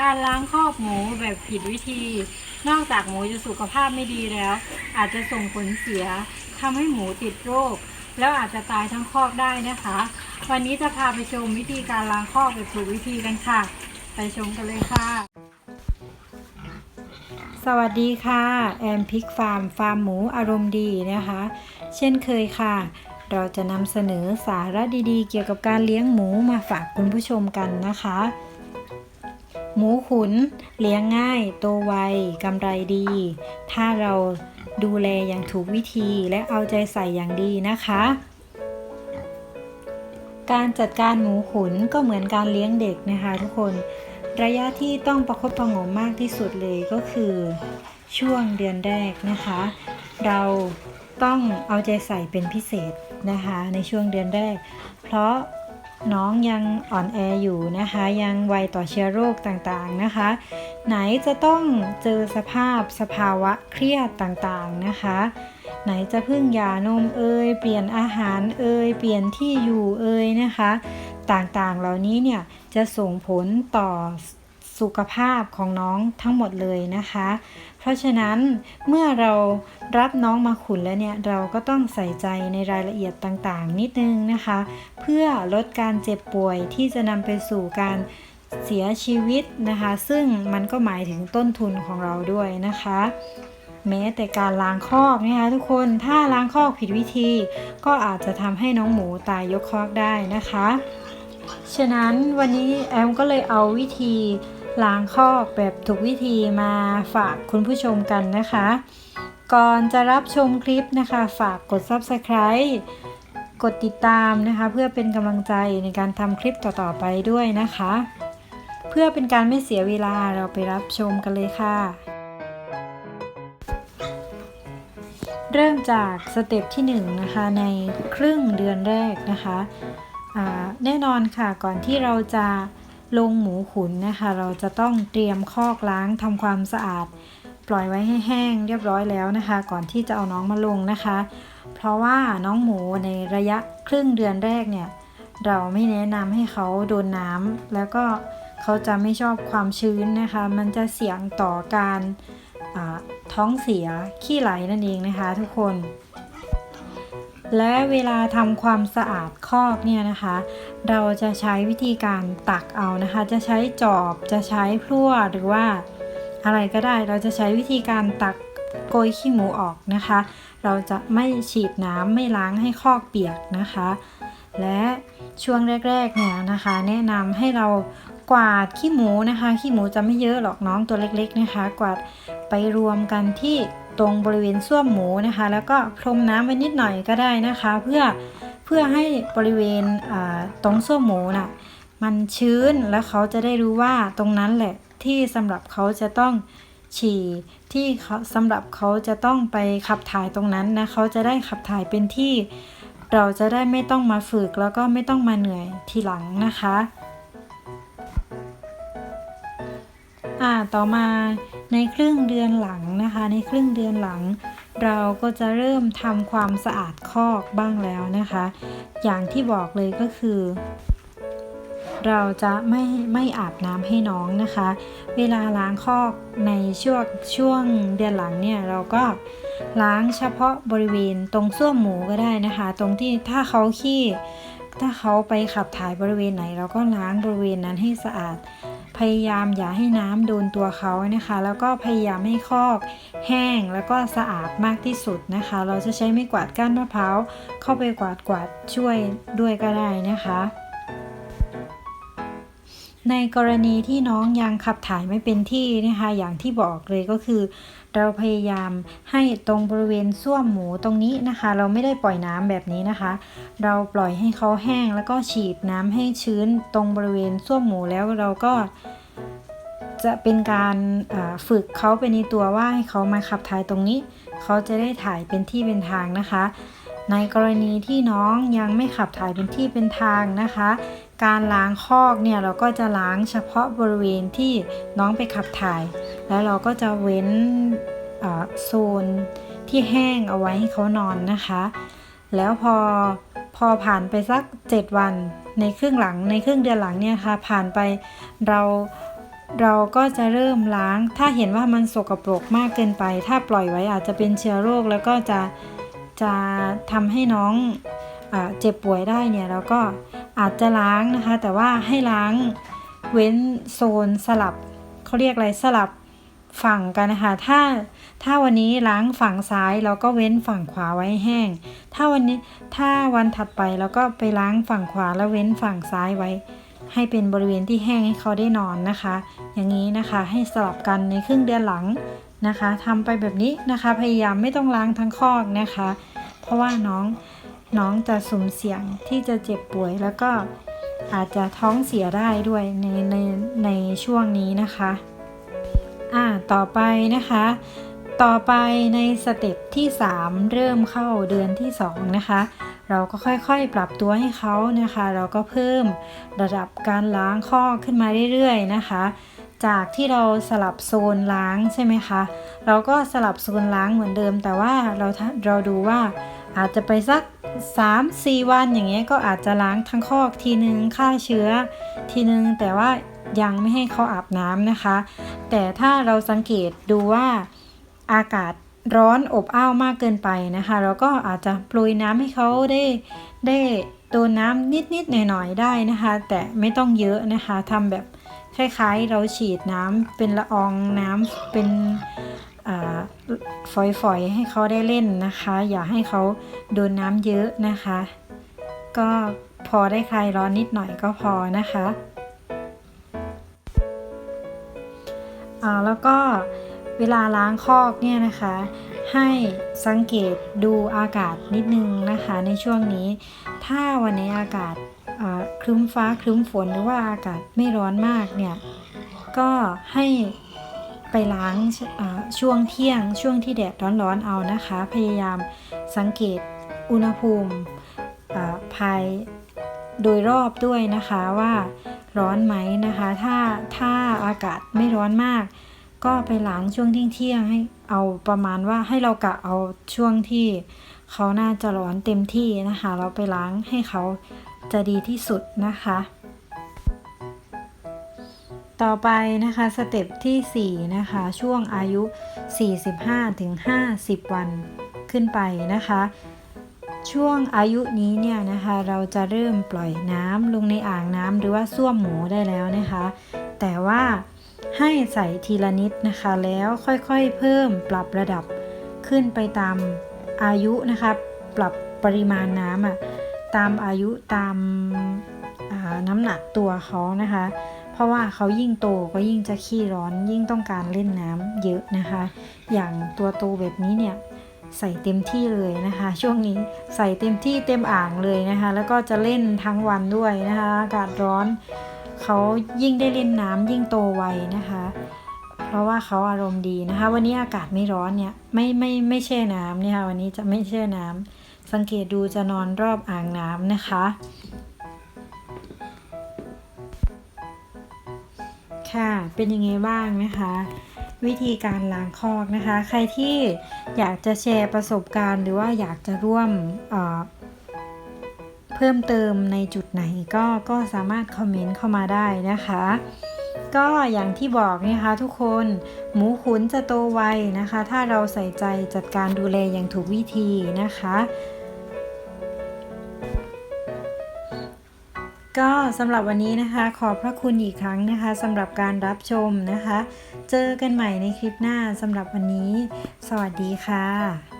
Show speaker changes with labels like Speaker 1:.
Speaker 1: การล้างคอกหมูแบบผิดวิธี นอกจากหมูจะสุขภาพไม่ดีแล้ว อาจจะส่งผลเสียทำให้หมูติดโรค แล้วอาจจะตายทั้งคอกได้นะคะ วันนี้จะพาไปชมวิธีการล้างคอกแบบถูกวิธีกันค่ะ ไปชมกันเลยค่ะ สวัสดีค่ะ แอมพิกฟาร์ม ฟาร์มหมูอารมณ์ดีนะคะ เช่นเคยค่ะ เราจะนำเสนอสาระดีๆ เกี่ยวกับการเลี้ยงหมูมาฝากคุณผู้ชมกันนะคะ หมูขุนเลี้ยงง่ายโตไวกำไรดี ถ้าเราดูแลอย่างถูกวิธีและเอาใจใส่อย่างดีนะคะ การจัดการหมูขุนก็เหมือนการเลี้ยงเด็กนะคะทุกคน ระยะที่ต้องประคบประงมมากที่สุดเลยก็คือช่วงเดือนแรกนะคะ เราต้องเอาใจใส่เป็นพิเศษนะคะ ในช่วงเดือนแรก เพราะ น้องยังอ่อนแออยู่นะคะ ยังไวต่อเชื้อโรคต่างๆนะคะ ไหนจะต้องเจอสภาพสภาวะเครียดต่างๆนะคะ ไหนจะพึ่งยานมเอยเปลี่ยนอาหารเอยเปลี่ยนที่อยู่เอยนะคะ ต่างๆเหล่านี้เนี่ยจะส่งผลต่อ สุขภาพของน้องทั้งหมดเลยนะคะ เพราะฉะนั้นเมื่อเรารับน้องมาขุนแล้วเนี่ย เราก็ต้องใส่ใจในรายละเอียดต่างๆ นิดนึงนะคะ เพื่อลดการเจ็บป่วยที่จะนำไปสู่การเสียชีวิตนะคะ ซึ่งมันก็หมายถึงต้นทุนของเราด้วยนะคะ แม้แต่การล้างคอกนะคะทุกคนถ้าล้างคอกผิดวิธี ก็อาจจะทำให้น้องหมูตายยกคอกได้นะคะ ฉะนั้นวันนี้แอมก็เลยเอาวิธี ล้างคอกแบบถูกวิธีมาฝากคุณผู้ชมกันนะคะ ก่อนจะรับชมคลิปนะคะ ฝากกด Subscribe กดติดตามนะคะ เพื่อเป็นกำลังใจในการทำคลิปต่อๆไปด้วยนะคะ เพื่อเป็นการไม่เสียเวลาเราไปรับชมกันเลยค่ะ เริ่มจากสเต็ปที่1นงนะคะในครึ่งเดือนแรกนะคะแน่นอนค่ะก่อนที่เราจะ ลงหมูขุนนะคะ เราจะต้องเตรียมคอกล้างทำความสะอาด ปล่อยไว้ให้แห้งเรียบร้อยแล้วนะคะ ก่อนที่จะเอาน้องมาลงนะคะ เพราะว่าน้องหมูในระยะครึ่งเดือนแรกเนี่ย เราไม่แนะนำให้เขาโดนน้ำแล้วก็เขาจะไม่ชอบความชื้นนะคะ มันจะเสี่ยงต่อการท้องเสียขี้ไหลนั่นเองนะคะ ทุกคน และเวลาทำความสะอาดคอกเนี่ยนะคะ เราจะใช้วิธีการตักเอานะคะ จะใช้จอบจะใช้พลั่วหรือว่าอะไรก็ได้เราจะใช้วิธีการตักโกยขี้หมูออกนะคะ เราจะไม่ฉีดน้ำไม่ล้างให้คอกเปียกนะคะ และช่วงแรกๆเนี่ยนะคะ แนะนำให้เรากวาดขี้หมูนะคะ ขี้หมูจะไม่เยอะหรอกน้องตัวเล็กๆนะคะ กวาดไปรวมกันที่ ตรงบริเวณส้วมหมูนะคะ แล้วก็พรมน้ำไว้นิดหน่อยก็ได้นะคะ เพื่อเพื่อให้บริเวณตรงส้วมหมูน่ะมันชื้นแล้วเขาจะได้รู้ว่าตรงนั้นแหละที่สำหรับเขาจะต้องฉี่ที่เขาสำหรับเขาจะต้องไปขับถ่ายตรงนั้นนะเขาจะได้ขับถ่ายเป็นที่ เราจะได้ไม่ต้องมาฝึกแล้วก็ไม่ต้องมาเหนื่อยทีหลังนะคะ อ่าต่อมา ในครึ่งเดือนหลังนะคะ ในครึ่งเดือนหลัง เราก็จะเริ่มทำความสะอาดคอกบ้างแล้วนะคะ อย่างที่บอกเลยก็คือ เราจะไม่ไม่อาบน้ำให้น้องนะคะ เวลาล้างคอกในช่วงช่วงเดือนหลังเนี่ยเราก็ล้างเฉพาะบริเวณตรงส้วมหมูก็ได้นะคะ ตรงที่ถ้าเขาขี้ถ้าเขาไปขับถ่ายบริเวณไหน เราก็ล้างบริเวณนั้นให้สะอาด พยายามอย่าให้น้ำโดนตัวเขานะคะ แล้วก็พยายามให้คอกแห้งแล้วก็สะอาดมากที่สุดนะคะ เราจะใช้ไม้กวาดก้านมะพร้าวเข้าไปกวาดกวาดช่วยด้วยก็ได้นะคะ ในกรณีที่น้องยังขับถ่ายไม่เป็นที่นะคะอย่างที่บอกเลยก็คือ เราพยายามให้ตรงบริเวณส้วมหมูตรงนี้นะคะ เราไม่ได้ปล่อยน้ำแบบนี้นะคะ เราปล่อยให้เขาแห้งแล้วก็ฉีดน้ำให้ชื้นตรงบริเวณส้วมหมูแล้วเราก็จะเป็นการฝึกเขาไปในตัวว่าให้เขามาขับถ่ายตรงนี้ เขาจะได้ถ่ายเป็นที่เป็นทางนะคะ ในกรณีที่น้องยังไม่ขับถ่ายเป็นที่เป็นทางนะคะ การล้างคอกเนี่ยเราก็จะล้างเฉพาะบริเวณที่น้องไปขับถ่าย แล้วเราก็จะเว้นโซนที่แห้งเอาไว้ให้เขานอนนะคะ แล้วพอพอผ่านไปสัก 7 วันในครึ่งหลังในครึ่งเดือนหลังเนี่ยค่ะ ผ่านไปเราเราก็จะเริ่มล้าง ถ้าเห็นว่ามันสกปรกมากเกินไป ถ้าปล่อยไว้อาจจะเป็นเชื้อโรคแล้วก็จะ จะทำให้น้องอเจ็บป่วยได้เนี่ยเราก็อาจจะล้างนะคะ แต่ว่าให้ล้างเว้นโซนสลับเขาเรียกอะไรสลับฝั่งกันนะคะ ถ้าถ้าวันนี้ล้างฝั่งซ้ายเราก็เว้นฝั่งขวาไว้แห้ง ถ้าวันนี้ถ้าวันถัดไปเราก็ไปล้างฝั่งขวาแล้วเว้นฝั่งซ้ายไว้ ให้เป็นบริเวณที่แห้งให้เขาได้นอนนะคะ อย่างนี้นะคะให้สลับกันในครึ่งเดือนหลัง นะคะทำไปแบบนี้นะคะพยายามไม่ต้องล้างทั้งคอกนะคะ เพราะว่าน้องน้องจะสุ่มเสี่ยงที่จะเจ็บป่วยแล้วก็อาจจะท้องเสียได้ด้วยในในในช่วงนี้นะคะอ่าต่อไปนะคะ ต่อไปในสเต็ปที่ 3 เริ่มเข้าเดือนที่ 2 นะคะ เราก็ค่อยๆ ปรับตัวให้เขานะคะ เราก็เพิ่มระดับการล้างข้อขึ้นมาเรื่อยๆนะคะ จากที่เราสลับโซนล้างใช่ไหมคะ เราก็สลับโซนล้างเหมือนเดิม แต่ว่าเราถ้าเราดูว่าอาจจะไปสัก 3-4 วันอย่างเงี้ยก็อาจจะล้างทั้งคอกทีนึงฆ่าเชื้อทีนึงแต่ว่ายังไม่ให้เขาอาบน้ำนะคะ แต่ถ้าเราสังเกตดูว่าอากาศร้อนอบอ้าวมากเกินไปนะคะ เราก็อาจจะโปรยน้ำให้เขาได้ได้โดนน้ำนิดๆหน่อยๆได้นะคะ แต่ไม่ต้องเยอะนะคะทำแบบ คล้ายๆ เราฉีดน้ำเป็นละอองน้ำเป็นอ่าฝอยๆ ให้เขาได้เล่นนะคะ อย่าให้เขาโดนน้ำเยอะนะคะ ก็พอได้คลายร้อนนิดหน่อยก็พอนะคะอ่าแล้วก็เวลาล้างคอกเนี่ยนะคะ ให้สังเกตดูอากาศนิดนึงนะคะในช่วงนี้ ถ้าวันไหนอากาศอ่า ครึ้มฟ้าครึ้มฝนหรือว่าอากาศไม่ร้อนมากเนี่ย ก็ให้ไปล้างช่วงเที่ยงช่วงที่แดดร้อนๆเอานะคะ พยายามสังเกตอุณหภูมิภายโดยรอบด้วยนะคะว่าร้อนไหมนะคะ ถ้าถ้าอากาศไม่ร้อนมาก ก็ไปล้างช่วงเที่ยงๆให้เอาประมาณว่าให้เรากะเอาช่วงที่เขาน่าจะร้อนเต็มที่นะคะ เราไปล้างให้เขา จะดีที่สุดนะคะ ต่อไปนะคะสเต็ปที่ 4 นะคะ ช่วงอายุ 45-50 วันขึ้นไปนะคะ ช่วงอายุนี้เนี่ยนะคะ เราจะเริ่มปล่อยน้ำลงในอ่างน้ำหรือว่าส้วมหมูได้แล้วนะคะ แต่ว่าให้ใส่ทีละนิดนะคะแล้วค่อยๆเพิ่มปรับระดับขึ้นไปตามอายุนะคะ ปรับปริมาณน้ำอะ ตามอายุตามาน้ำหนักตัวเขานะคะ เพราะว่าเขายิ่งโตก็ยิ่งจะขี้ร้อน ยิ่งต้องการเล่นน้ำเยอะนะคะ อย่างตัวโตแบบนี้เนี่ยใส่เต็มที่เลยนะคะ ช่วงนี้ใส่เต็มที่เต็มอ่างเลยนะคะ แล้วก็จะเล่นทั้งวันด้วยนะคะอากาศร้อนเขายิ่งได้เล่นน้ำยิ่งโตไวนะคะ เพราะว่าเขาอารมณ์ดีนะคะ วันนี้อากาศไม่ร้อนเนี่ยไม่ไม่ไม่แช่น้ำเนี่ยค่ะวันนี้จะไม่แช่น้ำ สังเกตดูจะนอนรอบอ่างน้ำนะคะ ค่ะเป็นยังไงบ้างนะคะ วิธีการล้างคอกนะคะ ใครที่อยากจะแชร์ประสบการณ์ หรือว่าอยากจะร่วมเเพิ่มเติมในจุดไหนก็ก็สามารถคอมเมนต์เข้ามาได้นะคะก็อย่างที่บอกนะคะทุกคนหมูขุนจะโตไวนะคะ ถ้าเราใส่ใจจัดการดูแลอย่างถูกวิธีนะคะ ก็สำหรับวันนี้นะคะ ขอบพระคุณอีกครั้งนะคะสำหรับการรับชมนะคะ เจอกันใหม่ในคลิปหน้าสำหรับวันนี้ สวัสดีค่ะ